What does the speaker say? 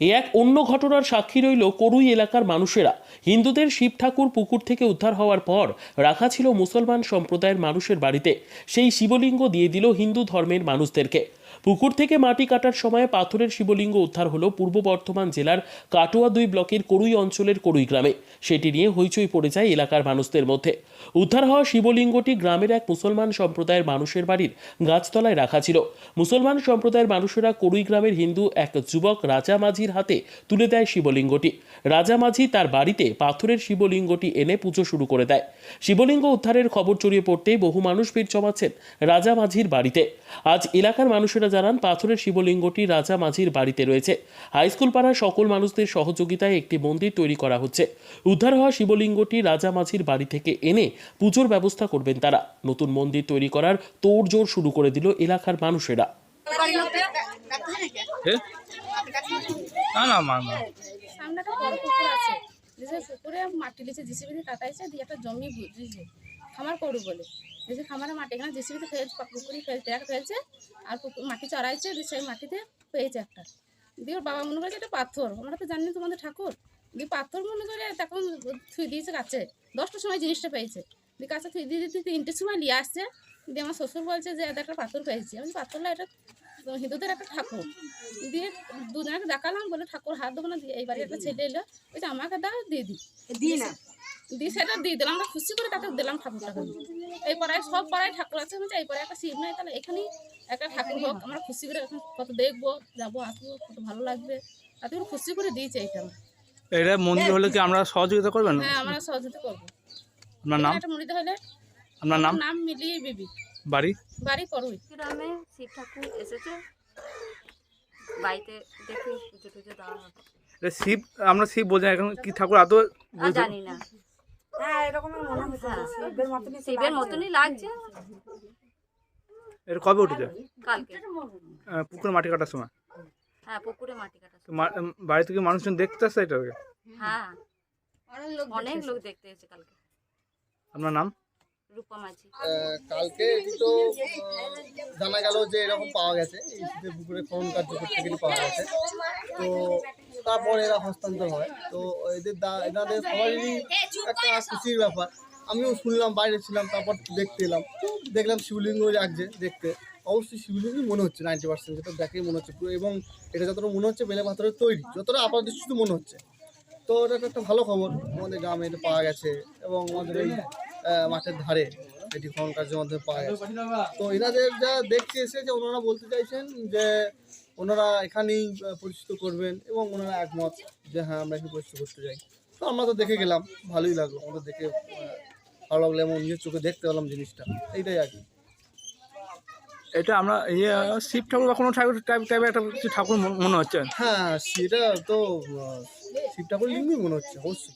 এ এক অন্য ঘটনার সাক্ষী রইল করুই এলাকার মানুষেরা। হিন্দুদের শিব ঠাকুর পুকুর থেকে উদ্ধার হওয়ার পর রাখা ছিল মুসলমান সম্প্রদায়ের মানুষের বাড়িতে। সেই শিবলিঙ্গ দিয়ে দিল হিন্দু ধর্মের মানুষদেরকে। পুকুর থেকে মাটি কাটার সময় পাথরের শিবলিঙ্গ উদ্ধার হলো পূর্ব বর্ধমান জেলার কাটোয়া দুই ব্লকের করুই অঞ্চলের করুই গ্রামে। সেটি নিয়ে হইচই পড়ে যায় এলাকার মানুষদের মধ্যে। উদ্ধার হওয়া শিবলিঙ্গটি গ্রামের এক মুসলমান সম্প্রদায়ের মানুষের বাড়ির গাছতলায় রাখা ছিল। মুসলমান সম্প্রদায়ের মানুষেরা করুই গ্রামের হিন্দু এক যুবক রাজা মাঝির হাতে তুলে দেয় শিবলিঙ্গটি। রাজা মাঝি তার বাড়িতে পাথরের শিবলিঙ্গটি এনে পুজো শুরু করে দেয়। শিবলিঙ্গ উদ্ধারের খবর ছড়িয়ে পড়তেই বহু মানুষ ভিড় জমাচ্ছেন রাজা মাঝির বাড়িতে। আজ এলাকার মানুষেরা জানান পাথরের শিবলিঙ্গটি রাজা মাঝির বাড়িতে রয়েছে। হাইস্কুল পাড়ার সকল মানুষদের সহযোগিতায় একটি মন্দির তৈরি করা হচ্ছে। উদ্ধার হওয়া শিবলিঙ্গটি রাজা মাঝির বাড়ি থেকে এনে পুজোর ব্যবস্থা করবেন তারা। নতুন মন্দির তৈরি করার তোড়জোড় শুরু করে দিল এলাকার মানুষেরা। এ? না না সামনে পুকুর আছে। পুকুরে মাটি লিচে জিসিবি কাটাইছে দিয়ে একটা জমি বুঝিয়েছে। খামার করু বলে। যে খামারে মাটি এখানে জিসিবিতে ফেলছে পুকুরি ফেলছে এক ফেলছে আর মাটি চড়াইছে দিয়ে সেই মাটিতে পেয়েছে একটা। দিয়ে ওর বাবা মনে করেছে এটা পাথর। আমরা তো জানি তোমাদের ঠাকুর। দিয়ে পাথর মনে করে তখন থুই দিয়েছে কাছে দশটার সময় জিনিসটা পেয়েছে। দিয়ে কাছে থুই দিয়ে দিতে তিনটের সময় নিয়ে আসছে। দিয়ে আমার শ্বশুর বলছে যে এটা একটা পাথর পেয়েছি। আমি বলি, পাথর না এটা হিন্দুদের একটা ঠাকুর। দিয়ে দুজনকে দেখালাম বলে ঠাকুর হাত দেবো না। দিয়ে এইবারে একটা ছেলে এলো। ওই আমাকে দাও দিয়ে দিই দিই না। দিয়ে সেটা দিয়ে দিলাম আমরা খুশি করে তাকে দিলাম ঠাকুরটাকে এই পাড়ায় সব পাড়ায় ঠাকুর আছে বলছে এই পাড়ায় একটা শিব নাই তাহলে এখানেই একটা ঠাকুর হোক। আমরা খুশি করে এখন কত দেখব যাব আসব কত ভালো লাগবে। তাতে করে খুশি করে দিয়েছে এইটা এটা মন্দির হলে কি আমরা সহযোগিতা করবেন? হ্যাঁ আমরা সহযোগিতা করব। আপনার নাম? একটা মরিতে হলে আপনার নাম? নাম মিলিয়ে বিবি। বাড়ি? বাড়ি করুই। গ্রামে শিব ঠাকুর এসেছে। বাড়িতে দেখি পুজো টুজো দেওয়া হবে। এটা শিব আমরা শিব বোঝাই এখন কি ঠাকুর আদৌ জানি না। হ্যাঁ এরকমই মনে হচ্ছে। শিবের মতনই শিবের মতনই লাগছে। এটা কবে উঠেছে? কালকে। পুকুরে মাটি কাটার সময়? হ্যাঁ পুকুরে মাটি কাটা তো মা- বাড়ি থেকে মানুষজন দেখতে আসছে এটাকে? হ্যাঁ। অনেক লোক দেখতে এসেছে। কালকে। আপনার নাম? রূপা মাঝি। কালকে এটি তো জানা গেল যে এরকম পাওয়া গেছে। পুকুরে খনন কার্য করতে গেলে পাওয়া গেছে। তো তারপর এরা হস্তান্তর হয়। তো এদের এনাদের সবারই একটা খুশির ব্যাপার। আমিও শুনলাম, বাইরে ছিলাম, তারপর দেখতে এলাম। দেখলাম শিবলিঙ্গ লাগছে দেখতে। অবশ্যই শিবলিঙ্গই মনে হচ্ছে নাইনটি পার্সেন্ট যেটা দেখেই মনে হচ্ছে এবং এটা যতটা মনে হচ্ছে বেলে পাথরের তৈরি। যতটা আপাত দৃষ্টিতে মনে হচ্ছে। তো এটা একটা ভালো খবর। আমাদের গ্রামে এটা পাওয়া গেছে এবং আমাদের এই মাঠের ধারে এটি খনন কার্যের মাধ্যমে পাওয়া গেছে। তো এনাদের যা দেখতে এসে যে ওনারা বলতে চাইছেন যে ওনারা এখানেই পরিচিত করবেন এবং ওনারা একমত যে হ্যাঁ আমরা এখানে পরিচিত করতে যাই তো আমরা তো দেখে গেলাম ভালোই লাগল। আমাদের দেখে ভালো লাগল এবং নিজের চোখে দেখতে পেলাম জিনিসটা। এইটাই আর কি। এটা আমরা ইয়ে শিব ঠাকুর বা কোনো ঠাকুর টাইপ টাইপের একটা ঠাকুর মনে- মনে হচ্ছে? হ্যাঁ সেটা তো শিব ঠাকুর লিঙ্গই মনে হচ্ছে অবশ্যই।